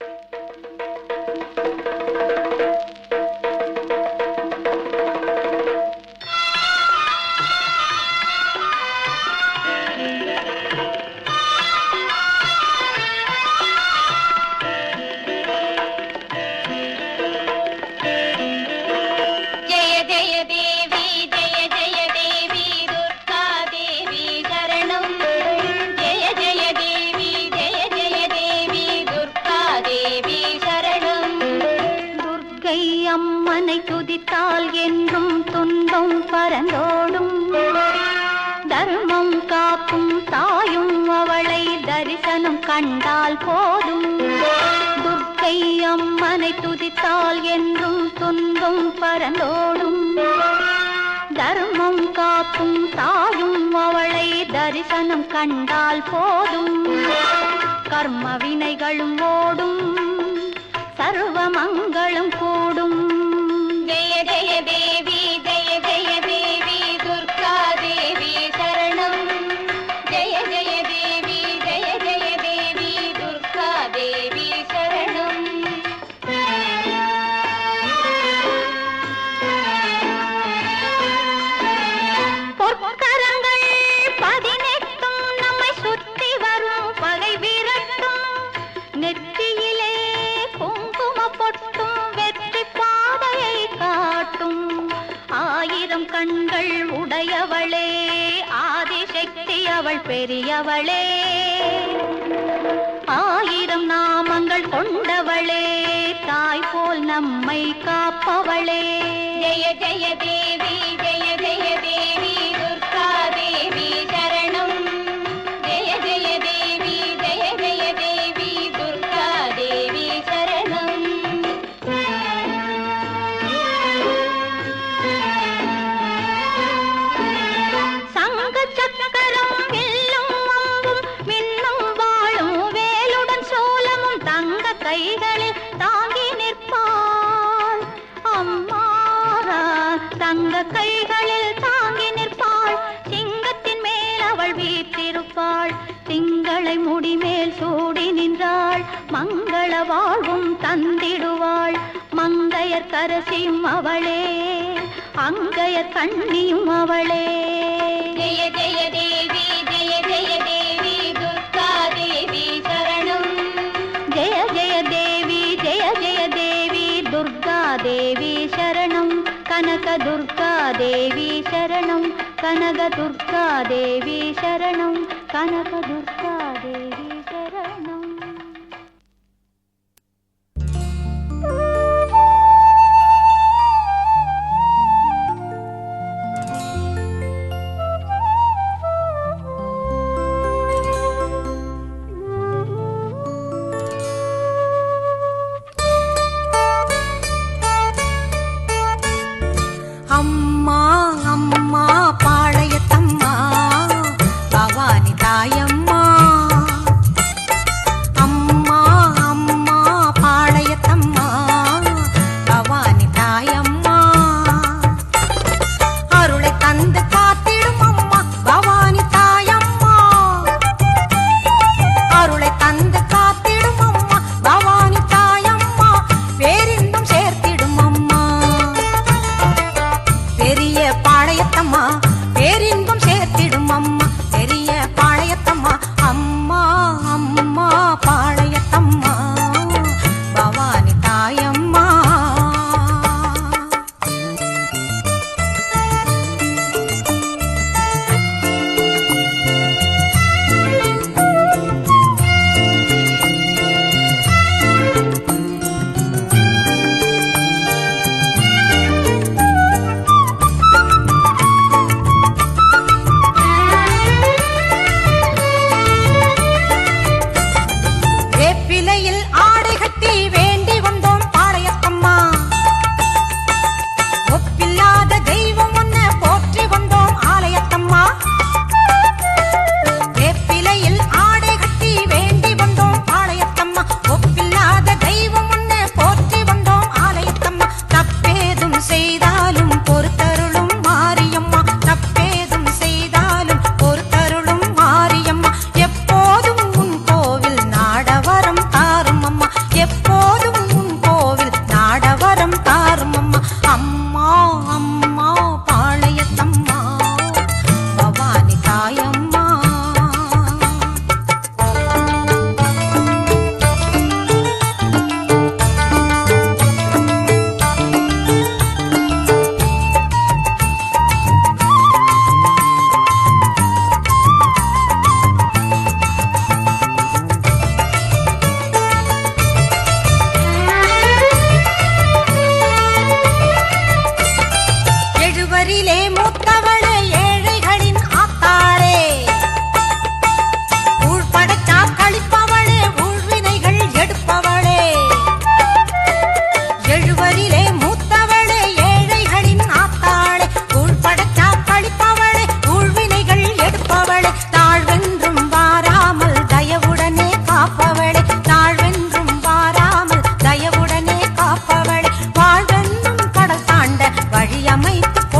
you பரலோடும் தர்மம் காக்கும் தாயும் அவளை தரிசனம் கண்டால் போதும். கர்ம வினைகளும் ஓடும் சர்வமங்களும் கூடும். ஜெய ஜெய. கரங்கள் கொண்டவளே தாய் போல் நம்மை காப்பவளே. ஜெய ஜெய தேவி கரசியும் அவளே அங்கய கண்ணியும் அவளே. ஜெய ஜெய தேவி ஜெய ஜெய தேவி துர்கா தேவி சரணம். ஜெய ஜெய தேவி ஜெய ஜெய தேவி துர்கா தேவி சரணம். கனக துர்கா தேவி சரணம் கனக துர்கா தேவி சரணம் கனக துர்கா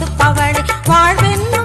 கொடுப்பவளை. வாழ்வென்ன